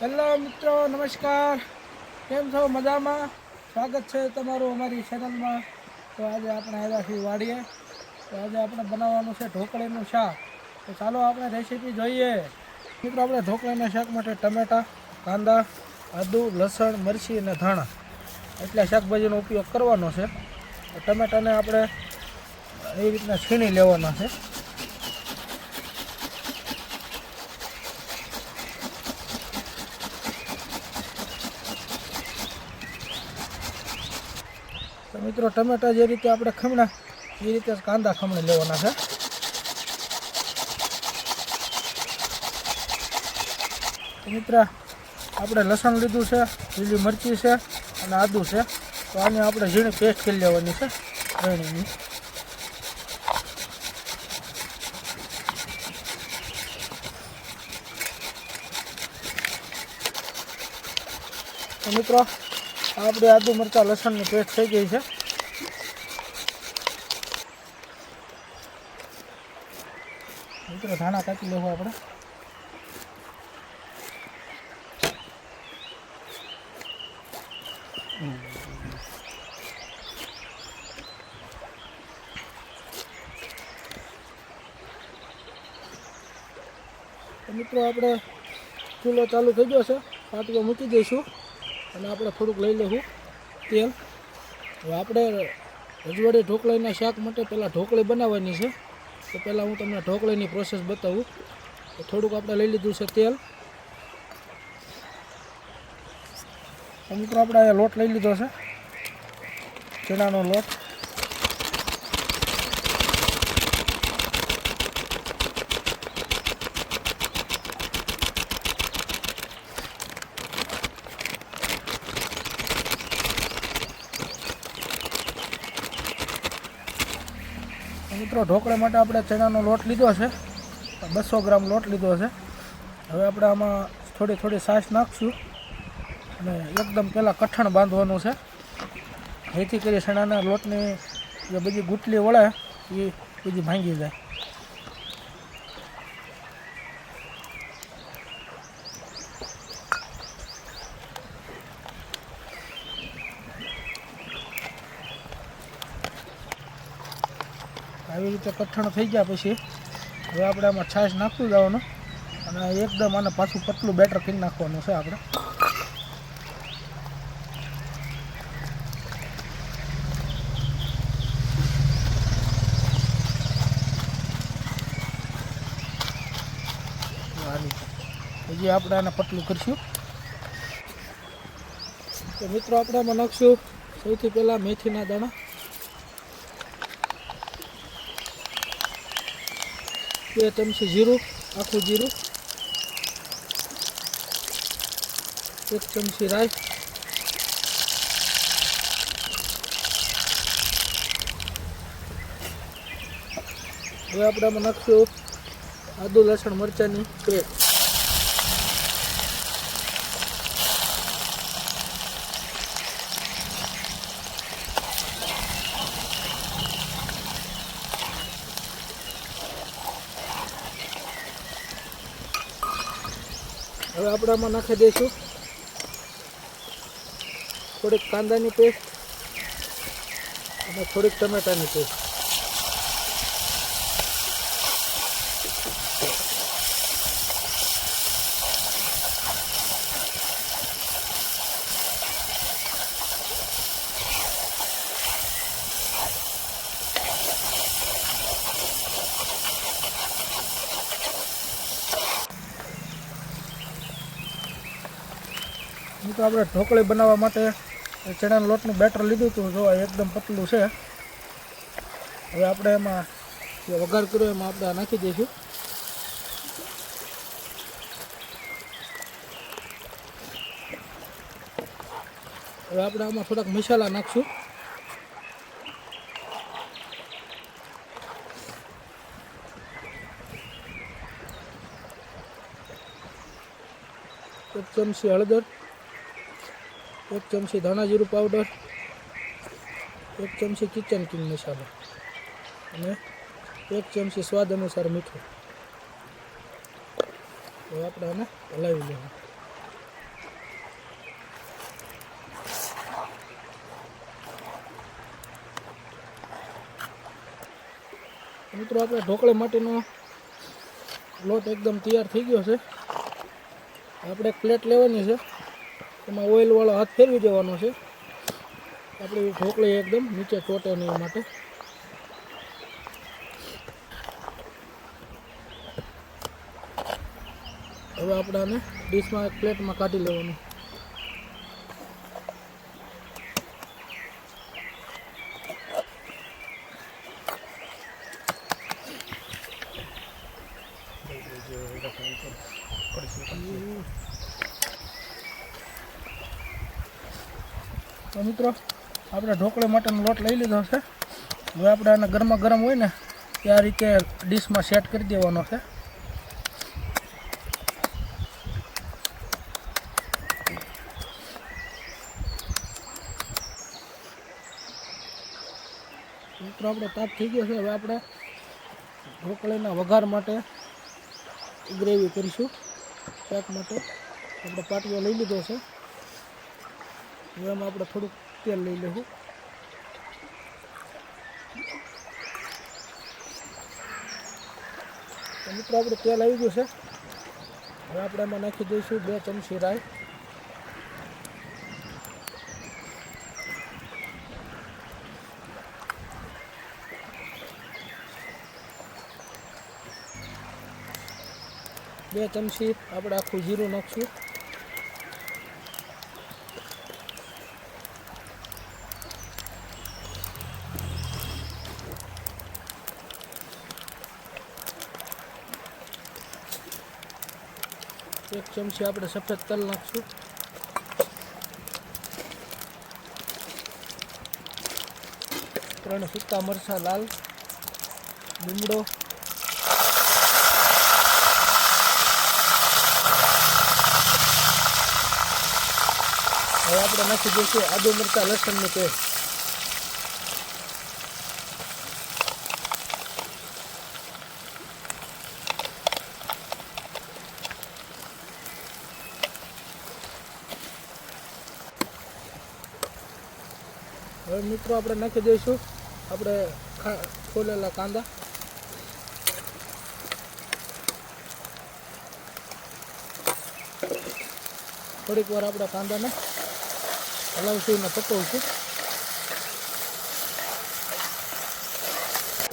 Hello મિત્રો, નમસ્કાર. કેમ છો? મજામાં? સ્વાગત છે તમારું અમારી ચેનલમાં તો આજે આપણે આવ્યા છીએ વાડીએ. તો આજે આપણે બનાવવાનું છે ઢોકળીનું શાક. તો ચાલો આપણે રેસીપી જોઈએ. મિત્રો, આપણે ઢોકળીના શાક માટે ટમેટાં, કાંદા, આદુ, લસણ, મરચી અને ધાણા. એટલે શાકભાજીનો ઉપયોગ કરવાનો છે. ટમેટાને આપણે એ રીતના છીણી લેવાના છે. મિત્રો, ટમેટા જે રીતે આપણે ખમણા, એ રીતે કાંદા ખમણી લેવાના છે. મિત્ર, આપણે લસણ લીધું છે, લીલી મરચી છે અને આદું છે. તો આને આપણે ઝીણી પેસ્ટ કરી લેવાની છે રણીની મિત્રો, આપણે આદુ મરચાં લસણની પેસ્ટ થઈ ગઈ છે. મિત્રો, ધાણા કાપી લેવું આપણે. મિત્રો, આપણે ચૂલો ચાલુ થઈ ગયો છે. પાટલો મૂકી દઈશું અને આપણે થોડુંક લઈ લઈશું તેલ. હવે આપણે રજવાડી ઢોકળીના શાક માટે પહેલાં ઢોકળી બનાવવાની છે. તો પહેલાં હું તમને ઢોકળીની પ્રોસેસ બતાવું. તો થોડુંક આપણે લઈ લીધું છે તેલ. મિત્રો આપણે લોટ લઈ લીધો છે. ચણાનો લોટ. મિત્રો, ઢોકળા માટે આપણે ચણાનો લોટ લીધો છે. બસો ગ્રામ લોટ લીધો છે. હવે આપણે આમાં થોડી થોડી સાસ નાખશું અને એકદમ પહેલાં કઠણ બાંધવાનું છે. જેથી કરી ચણાના લોટની જે બધી ગુટલી વળે, એ બધી ભાંગી જાય આવી રીતે કઠણ થઈ ગયા પછી હવે આપણે આમાં છાશ નાખતું જવાનું અને એકદમ આને પાછું પતલું બેટર કરી નાખવાનું છે આપણે. હજી આપણે આને પતલું કરીશું. તો મિત્રો આપણે આમાં નાખશું. સૌથી પહેલાં મેથીના દાણા. બે ચમચી જીરું, આખું જીરું. એક ચમચી રાઈ. હવે આપણે આમાં નાખશું આદુ, લસણ, મરચાંની પેસ્ટ. હવે નાખી દઈશું. થોડીક કાંદાની પેસ્ટ અને થોડીક ટમેટાની પેસ્ટ. મિત્રો આપણે ઢોકળી બનાવવા માટે ચણાના લોટનું બેટર લીધું હતું. જો એકદમ પતલું છે. હવે આપણે એમાં જે વઘાર કર્યો એમાં આપણે નાખી દઈશું. હવે આપણે આમાં થોડાક મસાલા નાખશું. એક ચમચી હળદર. એક ચમચી ધાણા જીરું પાવડર એક ચમચી કિચન કિંગ મસાલો અને એક ચમચી સ્વાદ અનુસાર મીઠું. તો આપણે આને હલાવી લેવું. મિત્રો, આપણે ઢોકળા માટેનો લોટ એકદમ તૈયાર થઈ ગયો છે. આપણે એક પ્લેટ લેવાની છે. એમાં ઓઇલવાળો હાથ ફેરવી દેવાનો છે. આપણી ઢોકળી એકદમ નીચે ચોટે નહીં માટે. હવે આપણે આને ડીશમાં એક પ્લેટમાં કાઢી લેવાનું. તો મિત્રો, આપણે ઢોકળે માટેનો લોટ લઈ લીધો છે. હવે આપણે આને ગરમા ગરમ હોય ને તે આ રીતે ડીશમાં સેટ કરી દેવાનો છે. મિત્રો, આપણો તાપ થઈ ગયો છે. હવે આપણે ઢોકળીના વઘાર માટે ગ્રેવી કરીશું. શાક માટે આપણે પાટીઓ લઈ લીધો છે. હવે એમાં આપણે થોડુંક તેલ લઈ લેવું. મિત્રો આપણે તેલ આવી ગયું છે. હવે આપણે એમાં નાખી દઈશું બે ચમચી રાઈ. બે ચમચી આપણે આખું જીરું નાખશું. ચમચી આપણે સફેદ તલ નાખશું. ત્રણ સૂકા મરચાં લાલ, લીમડો. હવે આપણે નાખી દઈશું આદુ મરચાં, લસણનું પેસ્ટ. હવે મિત્રો આપણે નાખી દઈશું. આપણે ખોલેલા કાંદા. થોડીક વાર આપણે કાંદાને હલાવશું અને પકવશું.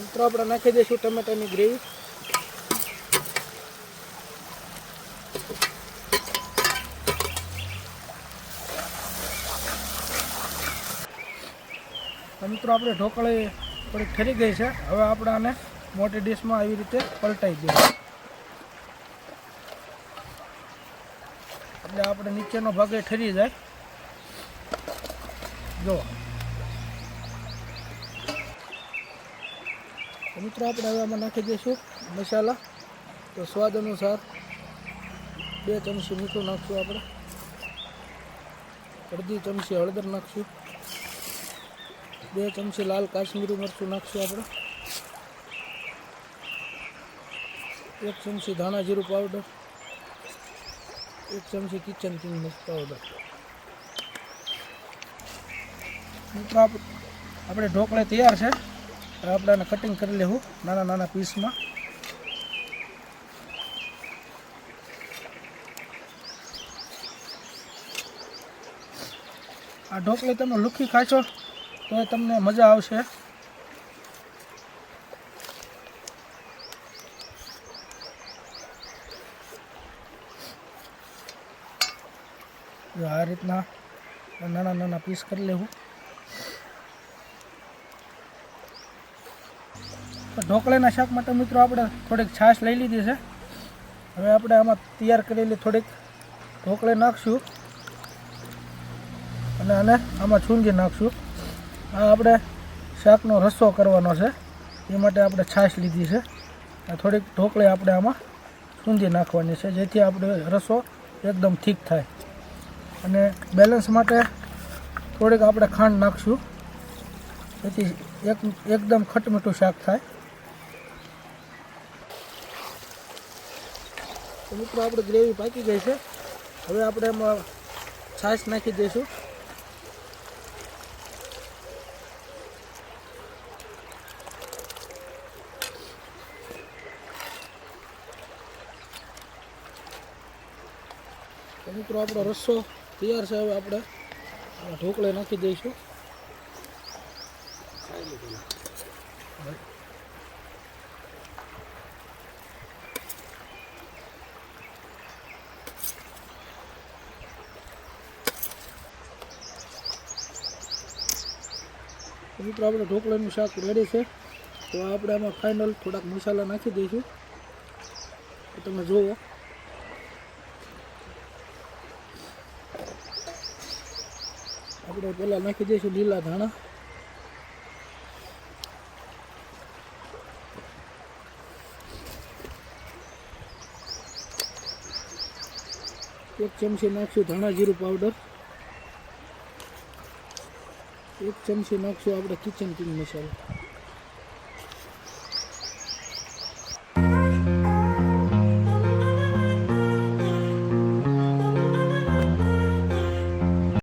મિત્રો, આપણે નાખી દઈશું ટમેટાની ગ્રેવી. મિત્રો આપણે ઢોકળી થોડીક ઠરી ગઈ છે. હવે આપણે આને મોટી ડીશમાં આવી રીતે પલટાઈ દઈએ. એટલે આપણે નીચેનો ભાગ ઠરી જાય. જો. મિત્રો આપણે હવે આમાં નાખી દઈશું મસાલા. તો સ્વાદ અનુસાર બે ચમચી મીઠું નાખશું આપણે. અડધી ચમચી હળદર નાખશું. બે ચમચી લાલ કાશ્મીરી મરચું નાખશું આપણે. એક ચમચી ધાણા જીરું પાવડર એક ચમચી કિચન કિંગ પાવડર મિત્રો આપણે ઢોકળે તૈયાર છે. આપણે આને કટિંગ કરી લેવું નાના નાના પીસમાં આ ઢોકળી તમે લુખી ખાશો. તો તમને મજા આવશે. આ રીતના નાના નાના પીસ કરી લેવું. ઢોકળીના શાક માટે મિત્રો આપણે થોડીક છાશ લઈ લીધી છે. હવે આપણે આમાં તૈયાર કરેલી થોડીક ઢોકળી નાખશું. અને આને આમાં છૂંદી નાખશું. આ આપણે શાકનો રસ્સો કરવાનો છે. એ માટે આપણે છાશ લીધી છે. આ થોડીક ઢોકળી આપણે આમાં સૂંધી નાખવાની છે, જેથી આપણે રસો એકદમ ઠીક થાય. અને બેલેન્સ માટે થોડીક આપણે ખાંડ નાખશું. જેથી એક, એકદમ ખટમીઠું શાક થાય. મિત્રો, આપણે ગ્રેવી પાકી ગઈ છે. હવે આપણે એમાં છાશ નાખી દઈશું. તો મિત્રો, આપણો રસ્સો તૈયાર છે. હવે આપણે ઢોકળે નાખી દઈશું. મિત્રો, આપણે ઢોકળાનું શાક રેડી છે. તો આપણે આમાં ફાઇનલ થોડાક મસાલા નાખી દઈશું. તમે જુઓ. આપણે પહેલાં નાખી દઈશું લીલા ધાણા એક ચમચી નાખશું ધાણા જીરું પાવડર એક ચમચી નાખશું આપણે કિચન કિંગ મસાલો